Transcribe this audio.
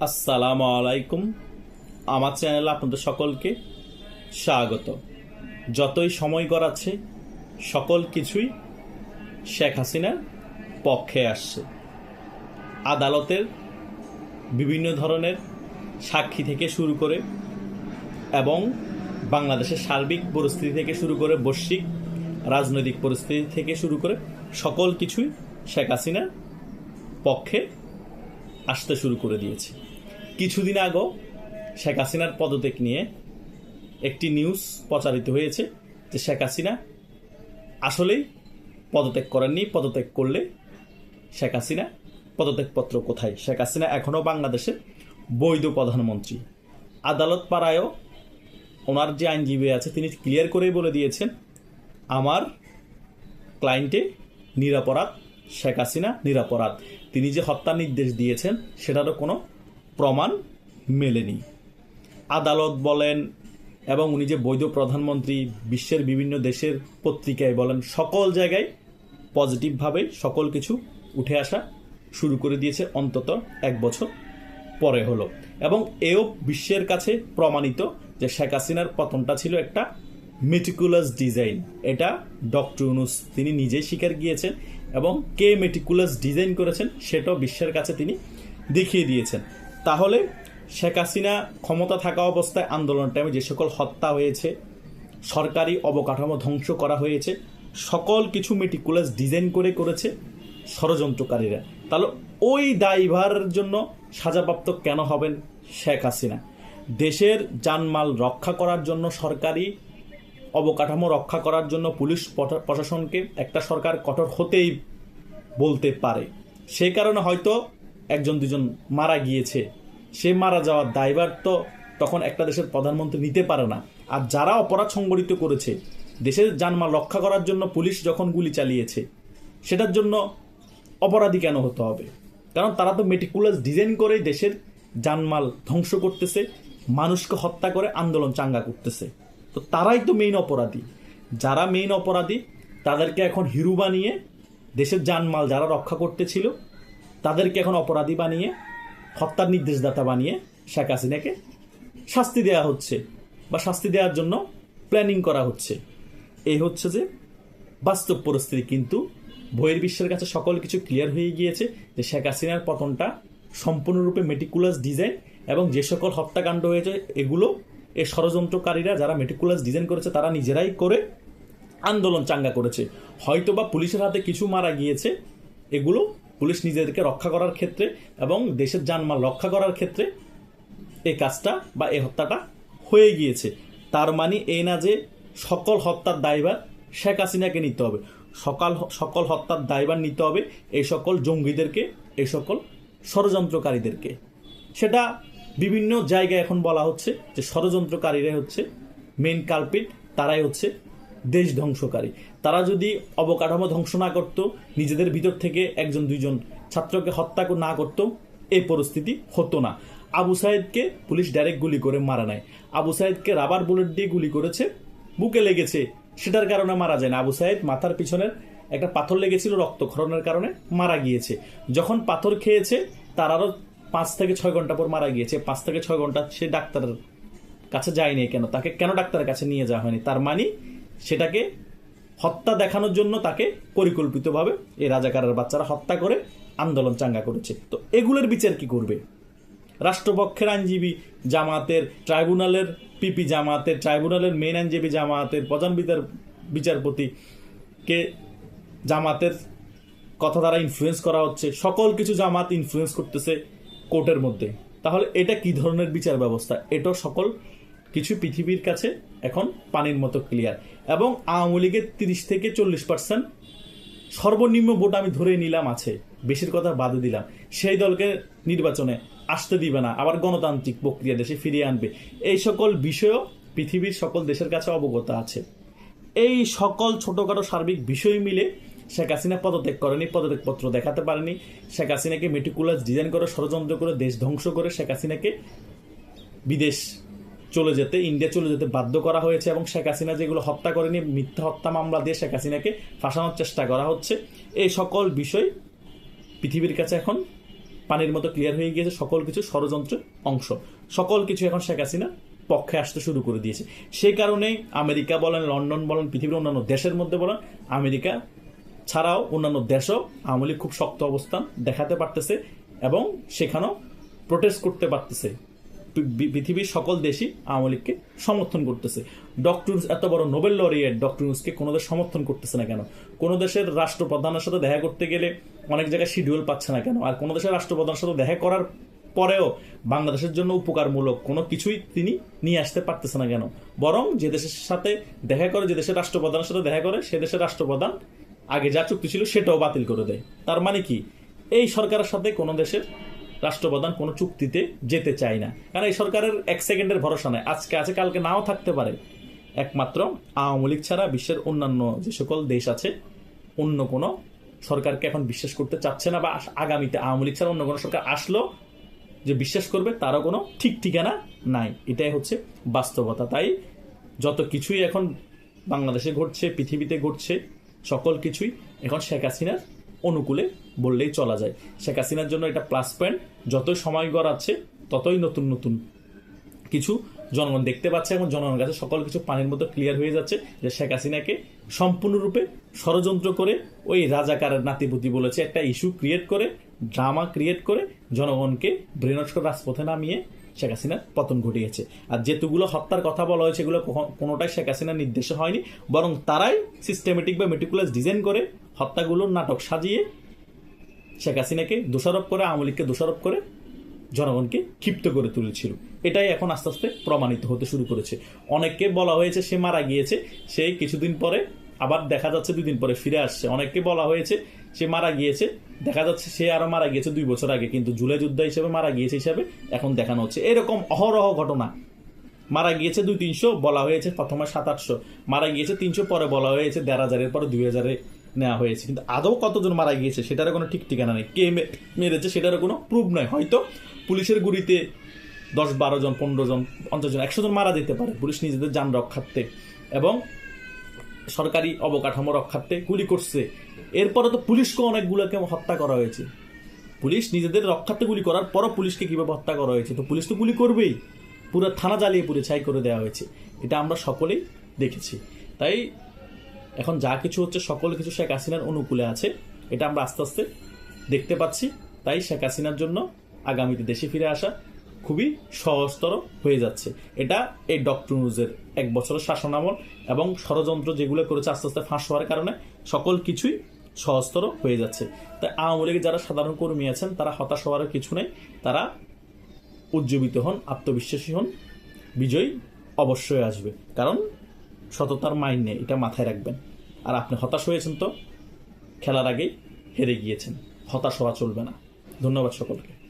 আসসালামু আলাইকুম। আমার চ্যানেলে আপনাদের সকলকে স্বাগত। যতই সময় গড়াচ্ছে, সকল কিছুই শেখ হাসিনার পক্ষে আসছে। আদালতের বিভিন্ন ধরনের সাক্ষী থেকে শুরু করে এবং বাংলাদেশের সার্বিক পরিস্থিতি থেকে শুরু করে বৈশ্বিক রাজনৈতিক পরিস্থিতি থেকে শুরু করে সকল কিছুই শেখ হাসিনার পক্ষে আসতে শুরু করে দিয়েছে। কিছুদিন আগেও শেখ হাসিনার পদত্যাগ নিয়ে একটি নিউজ প্রচারিত হয়েছে যে শেখ হাসিনা আসলেই পদত্যাগ করেননি, পদত্যাগ করলে শেখ হাসিনা পদত্যাগপত্র কোথায়? শেখ হাসিনা এখনও বাংলাদেশের বৈধ প্রধানমন্ত্রী। আদালত পাড়ায়ও ওনার যে আইনজীবী আছে, তিনি ক্লিয়ার করেই বলে দিয়েছেন, আমার ক্লায়েন্টে নিরাপরাধ, শেখ হাসিনা নিরাপরাধ। তিনি যে হত্যার নির্দেশ দিয়েছেন, সেটারও কোনো প্রমাণ মেলেনি। আদালত বলেন এবং উনি যে বৈধ প্রধানমন্ত্রী বিশ্বের বিভিন্ন দেশের পত্রিকায় বলেন, সকল জায়গায় পজিটিভভাবে সকল কিছু উঠে আসা শুরু করে দিয়েছে, অন্তত এক বছর পরে হলো। এবং এও বিশ্বের কাছে প্রমাণিত যে শেখ হাসিনার পতনটা ছিল একটা মেটিকুলাস ডিজাইন এটা ডক্টর ইউনুস, তিনি নিজেই স্বীকার গিয়েছেন এবং কে মেটিকুলাস ডিজাইন করেছেন, সেটাও বিশ্বের কাছে তিনি দেখিয়ে দিয়েছেন। তাহলে শেখ হাসিনা ক্ষমতা থাকা অবস্থায় আন্দোলন টাইমে যে সকল হত্যা হয়েছে, সরকারি অবকাঠামো ধ্বংস করা হয়েছে, সকল কিছু মেটিকুলাস ডিজাইন করে করেছে ষড়যন্ত্রকারীরা। তাহলে ওই দায়ভারের জন্য সাজাপ্রাপ্ত কেন হবেন শেখ হাসিনা? দেশের জানমাল রক্ষা করার জন্য সরকারি অবকাঠামো রক্ষা করার জন্য পুলিশ প্রশা- প্রশাসনকে একটা সরকার কঠোর হতেই বলতে পারে। সেই কারণে হয়তো একজন, দুজন মারা গিয়েছে। সে মারা যাওয়ার দায়ভার তো তখন একটা দেশের প্রধানমন্ত্রী নিতে পারে না। আর যারা অপরাধ সংগঠিত করেছে দেশের জানমাল রক্ষা করার জন্য পুলিশ যখন গুলি চালিয়েছে, সেটার জন্য অপরাধী কেন হতে হবে? কারণ তারা তো মেটিকুলাস ডিজাইন করেই দেশের জানমাল ধ্বংস করতেছে, মানুষকে হত্যা করে আন্দোলন চাঙ্গা করতেছে। তো তারাই তো মেইন অপরাধী। যারা মেইন অপরাধী, তাদেরকে এখন হিরু বানিয়ে দেশের জানমাল যারা রক্ষা করতেছিল তাদেরকে এখন অপরাধী বানিয়ে, হত্যার নির্দেশদাতা বানিয়ে শেখ হাসিনাকে শাস্তি দেওয়া হচ্ছে বা শাস্তি দেওয়ার জন্য প্ল্যানিং করা হচ্ছে। এই হচ্ছে যে বাস্তব পরিস্থিতি। কিন্তু বইয়ের বিশ্বের কাছে সকল কিছু ক্লিয়ার হয়ে গিয়েছে যে শেখ হাসিনার পতনটা সম্পূর্ণরূপে মেটিকুলাস ডিজাইন এবং যে সকল হত্যাকাণ্ড হয়েছে, এগুলো এই ষড়যন্ত্রকারীরা যারা মেটিকুলাস ডিজাইন করেছে, তারা নিজেরাই করে আন্দোলন চাঙ্গা করেছে। হয়তো বা পুলিশের হাতে কিছু মারা গিয়েছে, এগুলো পুলিশ নিজেদেরকে রক্ষা করার ক্ষেত্রে এবং দেশের জানমাল রক্ষা করার ক্ষেত্রে এই কাজটা বা এই হত্যাটা হয়ে গিয়েছে। তার মানে এই না যে সকল হত্যার দায়ভার শেখ হাসিনাকে নিতে হবে। সকাল সকল হত্যার দায়ভার নিতে হবে এই সকল জঙ্গিদেরকে, এই সকল ষড়যন্ত্রকারীদেরকে। সেটা বিভিন্ন জায়গায় এখন বলা হচ্ছে যে ষড়যন্ত্রকারীরাই হচ্ছে মেন কালপিট তারাই হচ্ছে দেশ ধ্বংসকারী। তারা যদি অবকাঠামো ধ্বংস না করত, নিজেদের ভিতর থেকে একজন, দুইজন ছাত্রকে হত্যা না করত, এই পরিস্থিতি হতো না। আবু সাহেদকে পুলিশ ডাইরেক্ট গুলি করে মারা নেয়। আবু সাহেদকে রাবার বুলেট দিয়ে গুলি করেছে, বুকে লেগেছে, সেটার কারণে মারা যায় না। আবু সাহেদ মাথার পিছনের একটা পাথর লেগেছিল রক্তক্ষরণের কারণে মারা গিয়েছে। যখন পাথর খেয়েছে, তার আরও পাঁচ থেকে ছয় ঘণ্টা পর মারা গিয়েছে। পাঁচ থেকে ছয় ঘণ্টা সে ডাক্তারের কাছে যায়নি কেন? তাকে কেন ডাক্তারের কাছে নিয়ে যাওয়া হয়নি? তার মানে সেটাকে হত্যা দেখানোর জন্য তাকে পরিকল্পিতভাবে এই রাজাকারের বাচ্চারা হত্যা করে আন্দোলন চাঙ্গা করেছে। তো এগুলোর বিচার কি করবে? রাষ্ট্রপক্ষের আইনজীবী জামাতের ট্রাইব্যুনালের, পিপি জামাতের, ট্রাইব্যুনালের মেন আইনজীবী জামাতের, প্রধান বিচার বিচারপতিকে জামাতের কথা দ্বারা ইনফ্লুয়েন্স করা হচ্ছে, সকল কিছু জামাত ইনফ্লুয়েন্স করতেছে কোর্টের মধ্যে। তাহলে এটা কি ধরনের বিচার ব্যবস্থা? এটাও সকল কিছু পৃথিবীর কাছে এখন পানির মতো ক্লিয়ার এবং আওয়ামী লীগের তিরিশ থেকে চল্লিশ পার্সেন্ট সর্বনিম্ন ভোট আমি ধরে নিলাম আছে। বেশির কথা বাদে দিলাম। সেই দলকে নির্বাচনে আসতে দিবে না। আবার গণতান্ত্রিক প্রক্রিয়া দেশে ফিরিয়ে আনবে। এই সকল বিষয়ও পৃথিবীর সকল দেশের কাছে অবগত আছে। এই সকল ছোটখাটো সার্বিক বিষয় মিলে শেখ হাসিনা পদত্যাগ করেনি, পদত্যাগপত্র দেখাতে পারেনি। শেখ হাসিনাকে মেটিকুলাস ডিজাইন করে, ষড়যন্ত্র করে, দেশ ধ্বংস করে শেখ হাসিনাকে বিদেশ চলে যেতে, ইন্ডিয়া চলে যেতে বাধ্য করা হয়েছে এবং শেখ হাসিনা যেগুলো হত্যা করেনি, মিথ্যা হত্যা মামলা দিয়ে শেখ হাসিনাকে ফাঁসানোর চেষ্টা করা হচ্ছে। এই সকল বিষয় পৃথিবীর কাছে এখন পানির মতো ক্লিয়ার হয়ে গিয়েছে, সকল কিছু ষড়যন্ত্রের অংশ। সকল কিছু এখন শেখ হাসিনা পক্ষে আসতে শুরু করে দিয়েছে। সেই কারণেই আমেরিকা বলেন, লন্ডন বলেন, পৃথিবীর অন্যান্য দেশের মধ্যে বলেন, আমেরিকা ছাড়াও অন্যান্য দেশও আওয়ামী খুব শক্ত অবস্থান দেখাতে পারতেছে এবং সেখানেও প্রোটেস্ট করতে পারতেছে। পৃথিবীর সকল দেশই আওয়ামী লীগকে সমর্থন করতেছে। ডক্টর এত বড় নোবেল লরিয়েট ডক্টর ইউনুসকে কোনো দেশ সমর্থন করতেছে না কেন? কোনো দেশের রাষ্ট্রপ্রধানের সাথে দেখা করতে গেলে অনেক জায়গায় শিডিউল পাচ্ছে না কেন? আর কোনো দেশের রাষ্ট্রপ্রধানের সাথে দেখা করার পরেও বাংলাদেশের জন্য উপকারমূলক কোনো কিছুই তিনি নিয়ে আসতে পারতেছে না কেন? বরং যে দেশের সাথে দেখা করে, যে দেশের রাষ্ট্রপ্রধানের সাথে দেখা করে, সে দেশের রাষ্ট্রপ্রধান আগে যা চুক্তি ছিল সেটাও বাতিল করে দেয়। তার মানে কি? এই সরকারের সাথে কোনো দেশের রাষ্ট্রপ্রধান কোনো চুক্তিতে যেতে চায় না। কারণ এই সরকারের এক সেকেন্ডের ভরসা নেই। আজকে আছে, কালকে নাও থাকতে পারে। একমাত্র আওয়ামী লীগ ছাড়া বিশ্বের অন্যান্য যে সকল দেশ আছে, অন্য কোনো সরকারকে এখন বিশ্বাস করতে চাচ্ছে না বা আগামীতে আওয়ামী লীগ ছাড়া অন্য কোনো সরকার আসলো যে বিশ্বাস করবে, তারও কোনো ঠিক ঠিকানা নাই। এটাই হচ্ছে বাস্তবতা। তাই যত কিছুই এখন বাংলাদেশে ঘটছে, পৃথিবীতে ঘটছে, সকল কিছুই এখন শেখ হাসিনার অনুকূলে বললেই চলা যায়। শেখ হাসিনার জন্য এটা প্লাস পয়েন্ট যতই সময় গড়াচ্ছে, ততই নতুন নতুন কিছু জনগণ দেখতে পাচ্ছে এবং জনগণের কাছে সকল কিছু পানির মতো ক্লিয়ার হয়ে যাচ্ছে যে শেখ হাসিনাকে সম্পূর্ণরূপে ষড়যন্ত্র করে ওই রাজাকারের নাতিপুতি বলেছে একটা ইস্যু ক্রিয়েট করে ড্রামা ক্রিয়েট করে জনগণকে ব্রেনস্কর রাজপথে নামিয়ে শেখ হাসিনার পতন ঘটিয়েছে। আর যেতুগুলো হত্যার কথা বলা হয়েছে এগুলো কোনোটাই শেখ হাসিনার নির্দেশে হয়নি। বরং তারাই সিস্টেমেটিক বা মেটিকুলাস ডিজাইন করে হত্যাগুলোর নাটক সাজিয়ে শেখ হাসিনাকে দোষারোপ করে, আওয়ামী লীগকে দোষারোপ করে জনগণকে ক্ষিপ্ত করে তুলেছিল। এটাই এখন আস্তে আস্তে প্রমাণিত হতে শুরু করেছে। অনেককে বলা হয়েছে সে মারা গিয়েছে সেই কিছুদিন পরে আবার দেখা যাচ্ছে দুদিন পরে ফিরে আসছে। অনেককে বলা হয়েছে সে মারা গিয়েছে। দেখা যাচ্ছে সে আরও মারা গিয়েছে দুই বছর আগে, কিন্তু জুলাই যুদ্ধ হিসেবে মারা গিয়েছে হিসাবে এখন দেখানো হচ্ছে। এরকম অহরহ ঘটনা। মারা গিয়েছে দুই তিনশো বলা হয়েছে, প্রথমে সাত আটশো। মারা গিয়েছে তিনশো, পরে বলা হয়েছে দেড় হাজারের পরে দুই হাজারে নেওয়া হয়েছে। কিন্তু আদৌ কতজন মারা গিয়েছে সেটারও কোনো ঠিক ঠিকানা নেই। কে মেরেছে সেটারও কোনো প্রুফ নয়। হয়তো পুলিশের গুলিতে দশ বারো জন, পনেরো জন, পঞ্চাশ জন, একশো জন মারা যেতে পারে। পুলিশ নিজেদের যান রক্ষার্থে। এবং সরকারি অবকাঠামো রক্ষার্থে গুলি করছে। এরপরে তো পুলিশকে অনেকগুলোকে হত্যা করা হয়েছে। পুলিশ নিজেদের রক্ষার্থে গুলি করার পরও পুলিশকে কীভাবে হত্যা করা হয়েছে? তো পুলিশ তো গুলি করবেই। পুরো থানা জ্বালিয়ে পুড়ে ছাই করে দেওয়া হয়েছে। এটা আমরা সকলেই দেখেছি। তাই এখন যা কিছু হচ্ছে, সকল কিছু শেখ হাসিনার অনুকূলে আছে। এটা আমরা আস্তে আস্তে দেখতে পাচ্ছি। তাই শেখ হাসিনার জন্য আগামীতে দেশে ফিরে আসা খুবই সহজতর হয়ে যাচ্ছে। এটা এই ডক্টর এক বছরের শাসনামল এবং ষড়যন্ত্র যেগুলো করেছে আস্তে আস্তে ফাঁস হওয়ার কারণে সকল কিছুই সহজতর হয়ে যাচ্ছে। তাই আওয়ামী লীগের যারা সাধারণ কর্মী আছেন, তারা হতাশ হওয়ার কিছু নেই। তারা উজ্জীবিত হন, আত্মবিশ্বাসী হন। বিজয় অবশ্যই আসবে। কারণ সততার মাইন নেই, এটা মাথায় রাখবেন। আর আপনি হতাশ হয়েছেন তো, খেলার আগেই হেরে গিয়েছেন। হতাশ হওয়া চলবে না। ধন্যবাদ সকলকে।